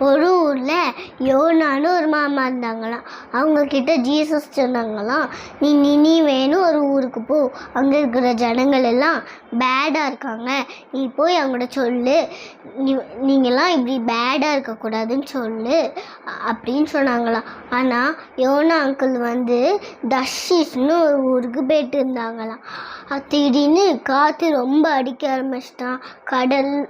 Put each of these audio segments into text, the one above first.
ஒரு ஊரில் யோனான்னு ஒரு மாமா இருந்தாங்களாம். அவங்கக்கிட்ட ஜீசஸ் சொன்னாங்களாம் நீ நினிவேன்னு ஒரு ஊருக்கு போ. அங்கே இருக்கிற ஜனங்கள் எல்லாம் பேடாக இருக்காங்க. நீ போய் அவங்கள்ட்ட சொல்லு. நீ நீங்களாம் இப்படி பேடாக இருக்கக்கூடாதுன்னு சொல்லு. அப்படின்னு சொன்னாங்களாம். ஆனால் யோனா அங்கிள் வந்து தஷிஷ்னு ஒரு ஊருக்கு போயிட்டு இருந்தாங்களாம். திடீர்னு காற்று ரொம்ப அடிக்க ஆரம்பிச்சிட்டான். கடல்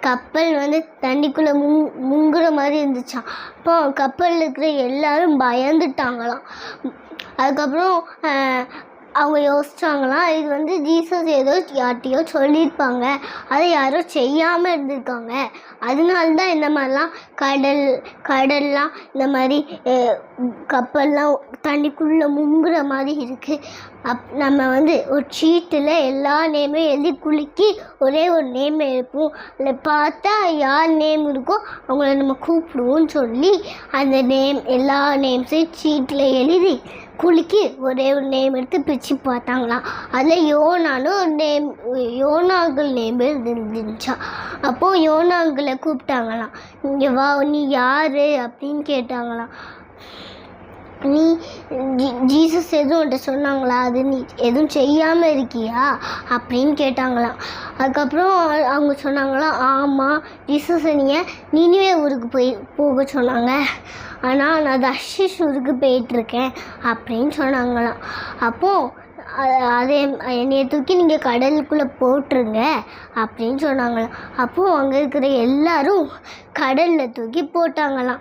கப்பல் வந்து தண்ணிக்குள்ளே முங் முங்குற மாதிரி இருந்துச்சாம் அப்போ கப்பலில் இருக்கிற எல்லாரும் பயந்துட்டாங்களாம். அதுக்கப்புறம் அவங்க யோசிச்சாங்களாம் இது வந்து ஜீசஸ் ஏதோ யார்கிட்டையோ சொல்லியிருப்பாங்க. அதை யாரோ செய்யாமல் இருந்திருக்காங்க. அதனால தான் இந்த மாதிரிலாம் கடல் கடல்லாம் இந்த மாதிரி கப்பல்லாம் தண்ணிக்குள்ளே முங்குற மாதிரி இருக்குது அப் நம்ம வந்து ஒரு சீட்டில் எல்லா நேமையும் எழுதி குலுக்கி ஒரே ஒரு நேம் எழுப்போம் அதில் பார்த்தா யார் நேம் இருக்கோ அவங்கள நம்ம கூப்பிடுவோம்னு சொல்லி அந்த நேம் எல்லா நேம்ஸையும் சீட்டில் எழுதி குலுக்கி ஒரே ஒரு நேம் எடுத்து பிரித்து பார்த்தாங்களாம். அதில் யோனான்னு ஒரு நேம் யோனாங்கள் நேம் இருந்துச்சா அப்போது யோனாங்களை கூப்பிட்டாங்களாம். இங்கே வா நீ யார்? அப்படின்னு கேட்டாங்களாம். நீ ஜீ- ஜீசஸ் எதுவும் உன்ட்ட சொன்னாங்களா? அது நீ எதுவும் செய்யாமல் இருக்கியா? அப்படின்னு கேட்டாங்களாம். அதுக்கப்புறம் அவங்க சொன்னாங்களாம் ஆமாம் ஜீசஸ் நீங்கள் நீனுவே ஊருக்கு போய் போக சொன்னாங்க. ஆனால் நான் தஷிஷ் ஊருக்கு போயிட்டுருக்கேன் அப்படின்னு சொன்னாங்களாம். அப்போது அதே என்னைய தூக்கி நீங்கள் கடலுக்குள்ளே போட்டுருங்க அப்படின்னு சொன்னாங்களாம். அப்போது அங்கே இருக்கிற எல்லாரும் கடலில் தூக்கி போட்டாங்களாம்.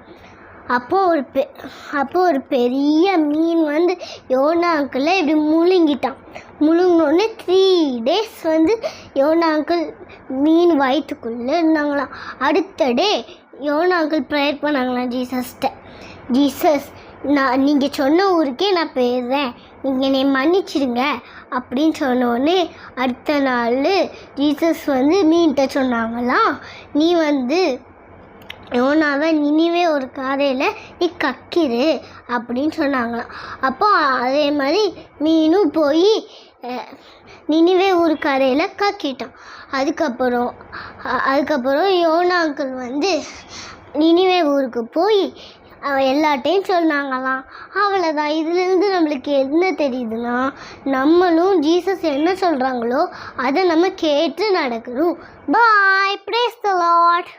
அப்போ ஒரு பெ அப்போ ஒரு பெரிய மீன் வந்து யோனா இப்படி முழுங்கிட்டான். முழுங்கினோடனே த்ரீ டேஸ் வந்து யோனா அங்கிள் மீன் வயிற்றுக்குள்ளே இருந்தாங்களாம். அடுத்த டே யோனா அங்கிள் ப்ரேயர் பண்ணாங்களாம் ஜீசஸ்கிட்ட ஜீசஸ் நான் நீங்கள் சொன்ன ஊருக்கே நான் போயிடுறேன். நீங்கள் என்னை மன்னிச்சிடுங்க. அப்படின்னு சொன்னோடனே அடுத்த நாள் ஜீசஸ் வந்து மீன்கிட்ட சொன்னாங்களாம். நீ வந்து யோனாவை நினிவே ஒரு காதையில் நீ கக்கிரு அப்படின்னு சொன்னாங்களாம். அப்போ அதே மாதிரி மீனும் போய் நினிவே ஒரு கரையில் கக்கிட்டான். அதுக்கப்புறம் அதுக்கப்புறம் யோனாக்கள் வந்து நினிவே ஊருக்கு போய் எல்லாட்டையும் சொன்னாங்களாம். அவ்வளோதான் இதுலேருந்து நம்மளுக்கு என்ன தெரியுதுன்னா நம்மளும் ஜீசஸ் என்ன சொல்கிறாங்களோ அதை நம்ம கேட்டு நடக்கணும். பாய் பிரேஸ் த லாட்